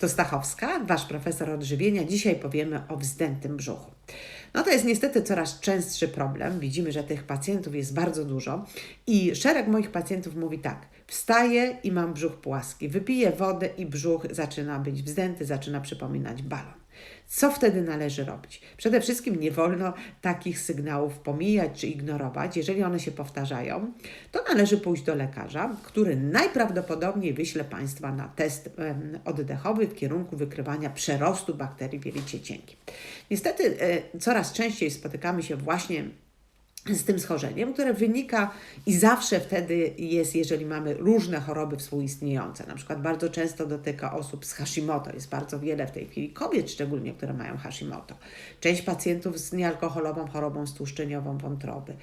To Stachowska, Wasz profesor odżywienia. Dzisiaj powiemy o wzdętym brzuchu. No to jest niestety coraz częstszy problem. Widzimy, że tych pacjentów jest bardzo dużo i szereg moich pacjentów mówi tak: wstaję i mam brzuch płaski, wypiję wodę i brzuch zaczyna być wzdęty, zaczyna przypominać balon. Co wtedy należy robić? Przede wszystkim nie wolno takich sygnałów pomijać czy ignorować. Jeżeli one się powtarzają, to należy pójść do lekarza, który najprawdopodobniej wyśle Państwa na test oddechowy w kierunku wykrywania przerostu bakterii w jelicie cienkim. Niestety e, coraz częściej spotykamy się właśnie z tym schorzeniem, które wynika i zawsze wtedy jest, jeżeli mamy różne choroby współistniejące. Na przykład bardzo często dotyka osób z Hashimoto. Jest bardzo wiele w tej chwili kobiet, szczególnie, które mają Hashimoto. Część pacjentów z niealkoholową chorobą stłuszczeniową wątroby.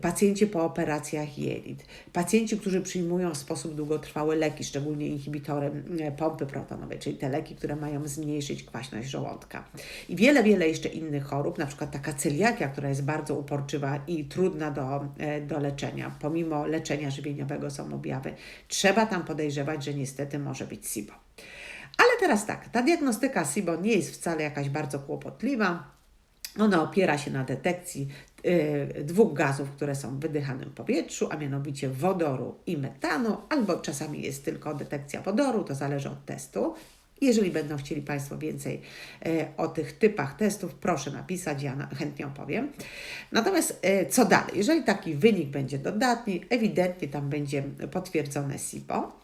Pacjenci po operacjach jelit. Pacjenci, którzy przyjmują w sposób długotrwały leki, szczególnie inhibitory e, pompy protonowej, czyli te leki, które mają zmniejszyć kwaśność żołądka. I wiele, wiele jeszcze innych chorób, na przykład taka celiakia, która jest bardzo uporczywa i trudna do, e, do leczenia. Pomimo leczenia żywieniowego są objawy. Trzeba tam podejrzewać, że niestety może być SIBO. Ale teraz tak, ta diagnostyka SIBO nie jest wcale jakaś bardzo kłopotliwa. Ona opiera się na detekcji y, dwóch gazów, które są w wydychanym powietrzu, a mianowicie wodoru i metanu, albo czasami jest tylko detekcja wodoru, to zależy od testu. Jeżeli będą chcieli Państwo więcej e, o tych typach testów, proszę napisać, ja chętnie opowiem. Natomiast e, co dalej? Jeżeli taki wynik będzie dodatni, ewidentnie tam będzie potwierdzone SIPO,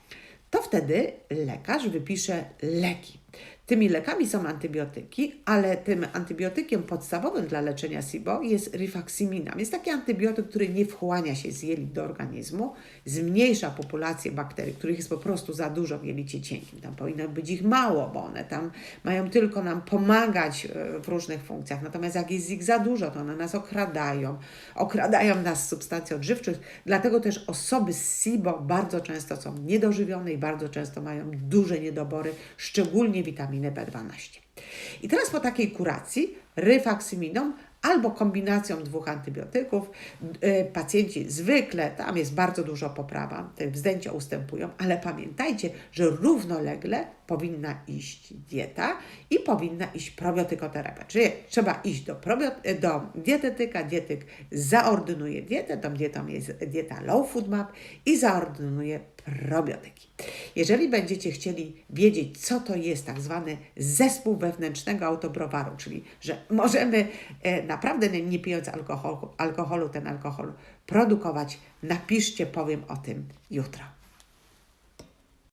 to wtedy lekarz wypisze leki. Tymi lekami są antybiotyki, ale tym antybiotykiem podstawowym dla leczenia SIBO jest rifaximina. Jest taki antybiotyk, który nie wchłania się z jelit do organizmu, zmniejsza populację bakterii, których jest po prostu za dużo w jelicie cienkim. Tam powinno być ich mało, bo one tam mają tylko nam pomagać e, w różnych funkcjach. Natomiast jak jest ich za dużo, to one nas okradają. Okradają nas z substancji odżywczych. Dlatego też osoby z SIBO bardzo często są niedożywione i bardzo często mają duże niedobory, szczególnie witaminy witaminę B12. I teraz po takiej kuracji ryfaksiminą albo kombinacją dwóch antybiotyków. Y, pacjenci zwykle, tam jest bardzo dużo poprawa, te wzdęcia ustępują, ale pamiętajcie, że równolegle powinna iść dieta i powinna iść probiotykoterapia. Czyli trzeba iść do, do dietetyka, dietyk zaordynuje dietę, tą dietą jest dieta Low Food Map i zaordynuje probiotyki. Jeżeli będziecie chcieli wiedzieć, co to jest tak zwany zespół wewnętrznego autobrowaru, czyli że możemy e, naprawdę nie pijąc alkoholu, alkoholu ten alkohol produkować, napiszcie, powiem o tym jutro.